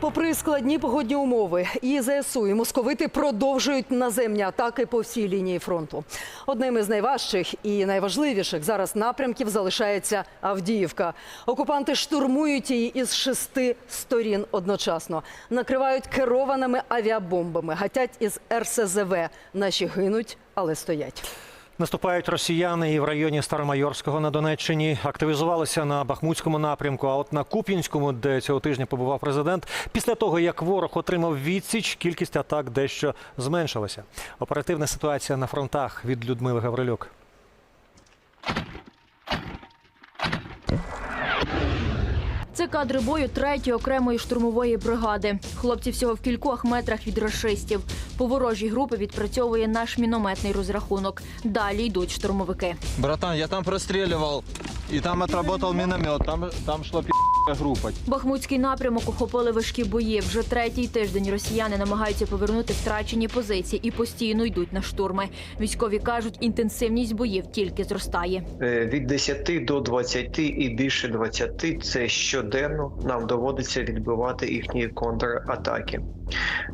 Попри складні погодні умови, і ЗСУ, і московити продовжують наземні атаки по всій лінії фронту. Одним із найважчих і найважливіших зараз напрямків залишається Авдіївка. Окупанти штурмують її із шести сторін одночасно, накривають керованими авіабомбами, гатять із РСЗВ. Наші гинуть, але стоять. Наступають росіяни і в районі Старомайорського на Донеччині. Активізувалися на Бахмутському напрямку. А от на Куп'янському, де цього тижня побував президент, після того як ворог отримав відсіч, кількість атак дещо зменшилася. Оперативна ситуація на фронтах від Людмили Гаврилюк. Це кадри бою третьої окремої штурмової бригади. Хлопці всього в кількох метрах від рашистів. По ворожій групи відпрацьовує наш мінометний розрахунок. Далі йдуть штурмовики. Братан, я там прострілював і там відработав міномет. там, там шло пи***я группа. Бахмутський напрямок охопили важкі бої. Вже третій тиждень росіяни намагаються повернути втрачені позиції і постійно йдуть на штурми. Військові кажуть, інтенсивність боїв тільки зростає. Е, від 10 до 20 і більше 20 – це щоденно нам доводиться відбивати їхні контратаки.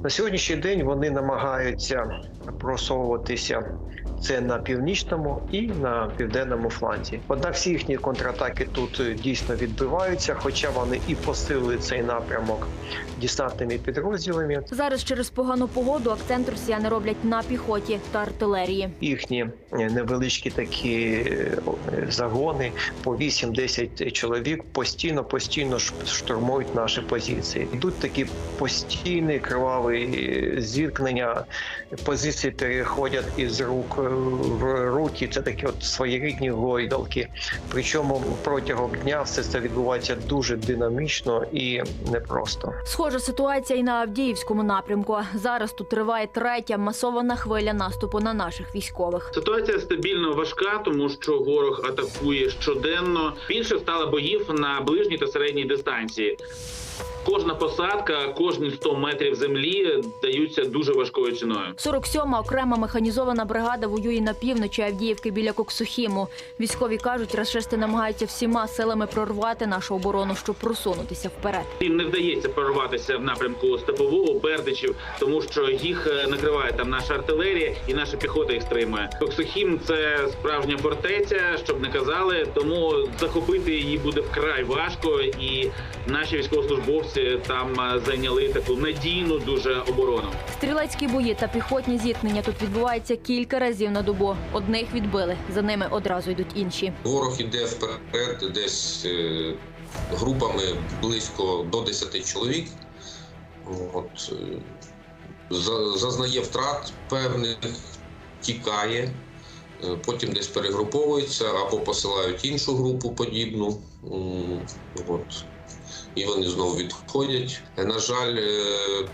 На сьогоднішній день вони намагаються просовуватися це на північному і на південному фланзі. Однак всі їхні контратаки тут е, дійсно відбиваються, хоча вони і посилили цей напрямок десантними підрозділами. Зараз через погану погоду акцент росіяни роблять на піхоті та артилерії. їхні е, невеличкі такі е, загони по 8-10 чоловік постійно постійно штурмують наші позиції. Йдуть такі постійні криваві зіткнення. Позиції переходять із рук в руки. Це такі от своєрідні гойдалки. Причому протягом дня все це відбувається дуже динамічно і непросто. Схожа ситуація і на Авдіївському напрямку. Зараз тут триває третя масована хвиля наступу на наших військових. Ситуація стабільно важка, тому що ворог атакує щоденно. Більше стало боїв на ближній та середній дистанції. Кожна посадка, кожні 100 метрів землі даються дуже важкою ціною. 47-ма окрема механізована бригада воює на півночі Авдіївки біля Коксухіму. Військові кажуть, рашисти намагаються всіма силами прорвати нашу оборону, щоб просунутися вперед. Їм не вдається прорватися в напрямку степового бердичів, тому що їх е, накриває там наша артилерія і наша піхота їх стримує. Коксохім це справжня фортеця, щоб не казали. Тому захопити її буде вкрай важко, і наші військовослужбовці там е, зайняли таку надійну дуже оборону. Стрілецькі бої та піхотні зіткнення тут відбуваються кілька разів на добу. Одних відбили, за ними одразу йдуть інші. Ворог іде вперед десь е, групами близько до 10 чоловік. От, е, за- зазнає втрат певних, тікає, е, потім десь перегруповується або посилають іншу групу подібну. От, і вони знову відходять. Е, На жаль, е,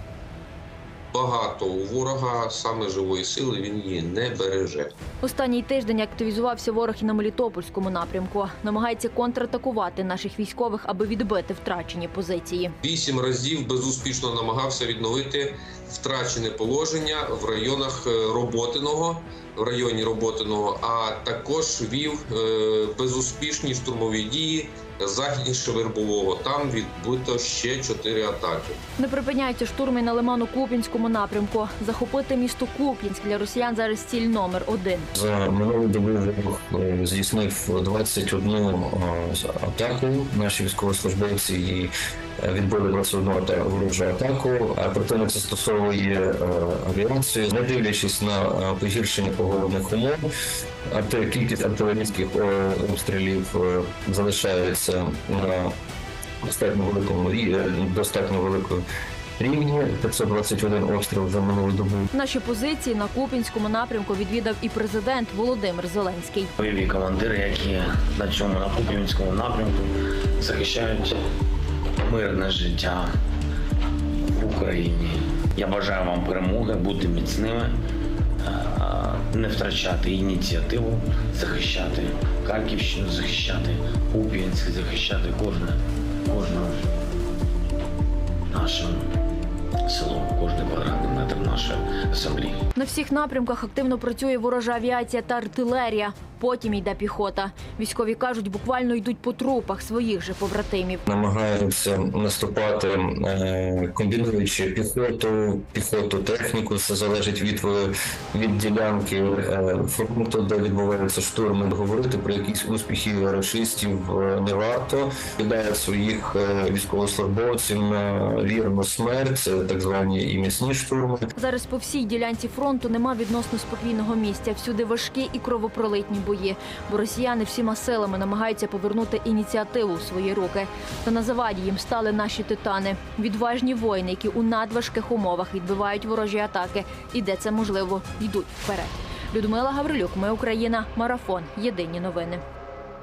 багато у ворога саме живої сили він її не береже. Останній тиждень активізувався ворог і на Мелітопольському напрямку. Намагається контратакувати наших військових, аби відбити втрачені позиції. Вісім разів безуспішно намагався відновити втрачене положення в районах е, Роботиного, в районі Роботиного, а також вів е, безуспішні штурмові дії західніше Вербового. Там відбито ще чотири атаки. Не припиняються штурми на Лиману-Куп'янському напрямку. Захопити місто Куп'янськ для росіян зараз ціль номер один. За минулу добу ворог е, здійснив 21 е, атаку. Наші військовослужбовці і відбили 21 ата- ворожу атаку. А противник застосовує е, авіацію, не дивлячись на е, погіршення погодних умов. арти- Кількість артилерійських е, обстрілів залишається на достатньо великому достатньо великому рівні. 521 обстріл за минулу добу. Наші позиції на Куп'янському напрямку відвідав і президент Володимир Зеленський. бойові командири, які на цьому на Куп'янському напрямку захищають мирне життя в Україні. Я бажаю вам перемоги, бути міцними, не втрачати ініціативу, захищати Харківщину, захищати Куп'янськ, захищати кожне, кожне наше село, кожне нашої землі. На всіх напрямках активно працює ворожа авіація та артилерія. Потім йде піхота. Військові кажуть, буквально йдуть по трупах своїх же побратимів. намагаються наступати, е, комбінуючи піхоту, піхоту, техніку. Це залежить від е, від ділянки е, фронту, де відбуваються штурми. Говорити про якісь успіхи рашистів не варто. Кидають своїх військовослужбовців на вірну смерть, так звані і міцні штурми. Зараз по всій ділянці фронту нема відносно спокійного місця. Всюди важкі і кровопролитні бої. Бо росіяни всіма силами намагаються повернути ініціативу у свої руки. Та на заваді їм стали наші титани. Відважні воїни, які у надважких умовах відбивають ворожі атаки. І де це можливо, йдуть вперед. Людмила Гаврилюк, ми Україна, марафон. Єдині новини.